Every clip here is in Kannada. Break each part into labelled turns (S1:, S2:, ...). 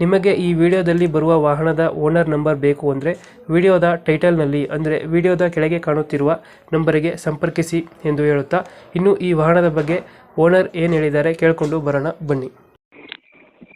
S1: ನಿಮಗೆ ಈ ವಿಡಿಯೋದಲ್ಲಿ ಬರುವ ವಾಹನದ ಓನರ್ ನಂಬರ್ ಬೇಕು ಅಂದರೆ ವಿಡಿಯೋದ ಟೈಟಲ್ನಲ್ಲಿ ಅಂದರೆ ವಿಡಿಯೋದ ಕೆಳಗೆ ಕಾಣುತ್ತಿರುವ ನಂಬರಿಗೆ ಸಂಪರ್ಕಿಸಿ ಎಂದು ಹೇಳುತ್ತಾ ಇನ್ನು ಈ ವಾಹನದ ಬಗ್ಗೆ ಓನರ್ ಏನು ಹೇಳಿದ್ದಾರೆ ಕೇಳಿಕೊಂಡು ಬರೋಣ ಬನ್ನಿ.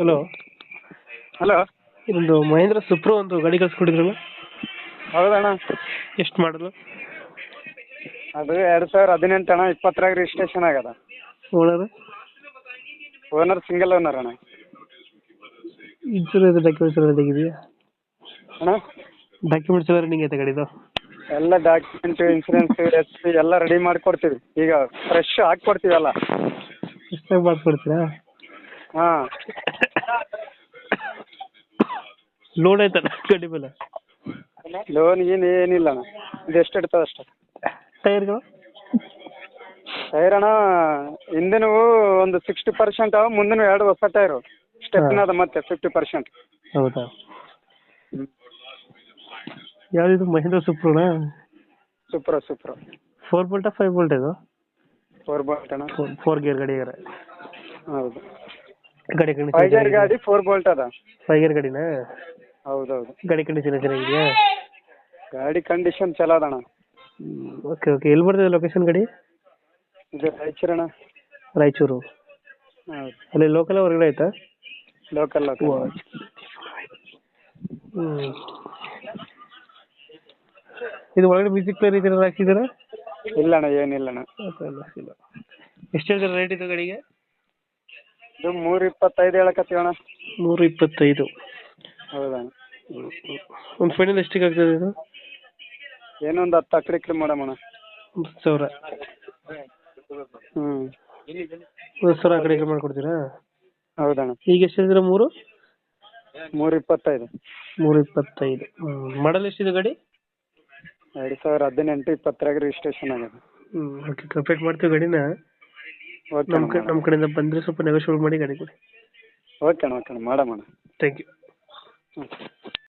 S1: ಹಲೋ.
S2: ಹಲೋ.
S1: ಇದೊಂದು ಮಹೇಂದ್ರ ಸುಪ್ರೋ ಒಂದು ಗಾಡಿ ಕಳ್ಸ್ಕೊಟ್ಟಿದ್ರಲ್ಲ?
S2: ಹೌದಣ್ಣ.
S1: ಎಷ್ಟು ಮಾಡಲು?
S2: ಅದು ಎರಡು ಸಾವಿರ ಹದಿನೆಂಟು ಅಣ್ಣ ಇಪ್ಪತ್ತರಾಗ ರಿಜಿಸ್ಟ್ರೇಷನ್ ಆಗ್ಯದ
S1: ಓನರ್?
S2: ಓನರ್ ಸಿಂಗಲ್ ಓನರ್ ಅಣ್ಣ.
S1: ಇನ್ಶೂರೆನ್ಸ್ ಡಾಕ್ಯುಮೆಂಟ್ಸ್ ಎಲ್ಲ ತೆಗಿದೆಯಾ?
S2: ಅಣ್ಣ
S1: ಡಾಕ್ಯುಮೆಂಟ್ಸ್ ಎಲ್ಲ ರನ್ನಿಂಗ್ ಐತೆ ಗಾಡಿದು
S2: ಎಲ್ಲ ಡಾಕ್ಯುಮೆಂಟ್ ಇನ್ಸೂರೆನ್ಸ್ ಎಸ್ ಪಿ ಎಲ್ಲ ರೆಡಿ ಮಾಡಿಕೊಡ್ತೀವಿ. ಈಗ ಫ್ರೆಶ್ ಹಾಕ್ಕೊಡ್ತೀವಿ ಎಲ್ಲ
S1: ಎಷ್ಟಾಗಿ ಮಾಡ್ಕೊಡ್ತೀರಾ?
S2: ಹಾಂ.
S1: ಹಾ ಆಯ್ತಲ್ಲ ಗಾಡಿ ಮೇಲೆ?
S2: ಲೋನ್ ಏನು ಏನಿಲ್ಲ ಅಣ್ಣ. ಇದು ಎಷ್ಟು ಇರ್ತದೆ ಅಷ್ಟೇ.
S1: ಟೈರ್ಗಳು
S2: ಟೈರ್ ಅಣ್ಣ ಹಿಂದಿನವು ಒಂದು ಸಿಕ್ಸ್ಟಿ ಪರ್ಸೆಂಟ್ ಮುಂದಿನ ಎರಡು ಹೊಸ ಟೈರು ಸ್ಟೆಪ್ನ ಅದ ಮತ್ತೆ ಫಿಫ್ಟಿ ಪರ್ಸೆಂಟ್
S1: ಹೌದಾ? ಯಾವ್ದಿದು? ಮಹೇಂದ್ರ ಸುಪ್ರೋನಾ?
S2: Super super.
S1: ಫೋರ್ ಬೋಲ್ಟಾ ಫೈವ್ ಬೋಲ್ಟ್ ಇದು?
S2: ಫೋರ್ ಬೋಲ್ಟ್ ಅಣ್ಣ.
S1: ಫೋರ್ ಗೇರ್ ಗಾಡಿ ಇದ್ದಾರೆ
S2: ಹೌದು.
S1: ಗಾಡಿ
S2: ಫೈವ್ ಗೇರ್
S1: ಕಂಡೀಷನ್
S2: ಗಾಡಿ ಫೋರ್ ಬೋಲ್ಟ್ ಅದ.
S1: ಫೈವ್ ಗೇರ್ ಗಾಡಿನಾ?
S2: ಹೌದೌದು.
S1: ಗಾಡಿ ಕಂಡೀಷನ್ ಚೆನ್ನಾಗಿದೆಯಾ?
S2: ಗಾಡಿ ಕಂಡೀಷನ್ ಚಲೋ ಅದಣ್ಣ
S1: ಓಕೆ ಓಕೆ ಎಲ್ಲಿ ಬರ್ತದೆ ಲೊಕೇಶನ್ ಗಾಡಿ?
S2: ಇದು ರಾಯಚೂರಣ್ಣ
S1: ರಾಯಚೂರು.
S2: ಹೌದು.
S1: ಅಲ್ಲಿ ಲೋಕಲ್ ಹೊರಗಡೆ ಆಯ್ತಾ?
S2: ಲೋಕಲ್ ಲೋಕಲ್
S1: ಹ್ಮ್ ಇದು ಒಳಗಡೆ ಮ್ಯೂಸಿಕ್ ಪ್ಲೇಯರ್ ಇದೆಲ್ಲ ಹಾಕ್ಸಿದ್ದೀರಾ
S2: ಇಲ್ಲ ಅಣ್ಣ ಏನಿಲ್ಲ ಅಣ್ಣ.
S1: ಇಲ್ಲ ಎಷ್ಟು ಹೇಳ್ತೀರಾ ರೇಟ್ ಇದು ಗಾಡಿಗೆ?
S2: ಇದು ಮೂರು ಇಪ್ಪತ್ತೈದು ಹೇಳಕತ್ತೀವಿ ಅಣ್ಣ.
S1: ನೂರ ಇಪ್ಪತ್ತೈದು
S2: ಹೌದಾ
S1: ಒಂದು ಫೈನಲ್ ಎಷ್ಟಿಗೆ ಆಗ್ತದೆ ಇದು?
S2: ಏನೊಂದು ಹತ್ತು ಅಕ್ಕಡಿಕ್ಲಿ ಅಣ್ಣ.
S1: ಒಂದು ಸಾವಿರ.
S2: ಹ್ಞೂ
S1: ಒಂದು ಸಾವಿರ ಆ ಕಡೆ ಮಾಡ್ಕೊಡ್ತೀರಾ?
S2: ಹೌದಣ್ಣ.
S1: ಈಗ ಎಷ್ಟು ಮೂರು
S2: ಮೂರು? ಇಪ್ಪತ್ತೈದು
S1: ಮೂರು ಇಪ್ಪತ್ತೈದು ಮಾಡಲ್ ಎಷ್ಟಿದೆ ಗಾಡಿ?
S2: ಎರಡು ಸಾವಿರ ಹದಿನೆಂಟು ಇಪ್ಪತ್ತರಾಗ ರಿಜಿಸ್ಟ್ರೇಷನ್ ಆಗಿದೆ.
S1: ಹ್ಞೂ ಓಕೆ ಕಂಪ್ಲೀಟ್ ಮಾಡ್ತೀವಿ ಗಾಡಿನ.
S2: ಓಕೆ
S1: ನಮ್ಮ ಕಡೆ ನಮ್ಮ ಕಡೆಯಿಂದ ಬಂದರೆ ಸ್ವಲ್ಪ ನೆಗೋಷಿಯೇಟ್ ಮಾಡಿ ಗಾಡಿ ಕೊಡಿ.
S2: ಓಕೆ ಅಣ್ಣ ಓಕೆ ಅಣ್ಣ ಮಾಡಮಣ್ಣ
S1: ಥ್ಯಾಂಕ್ ಯು
S2: ಹ್ಞೂ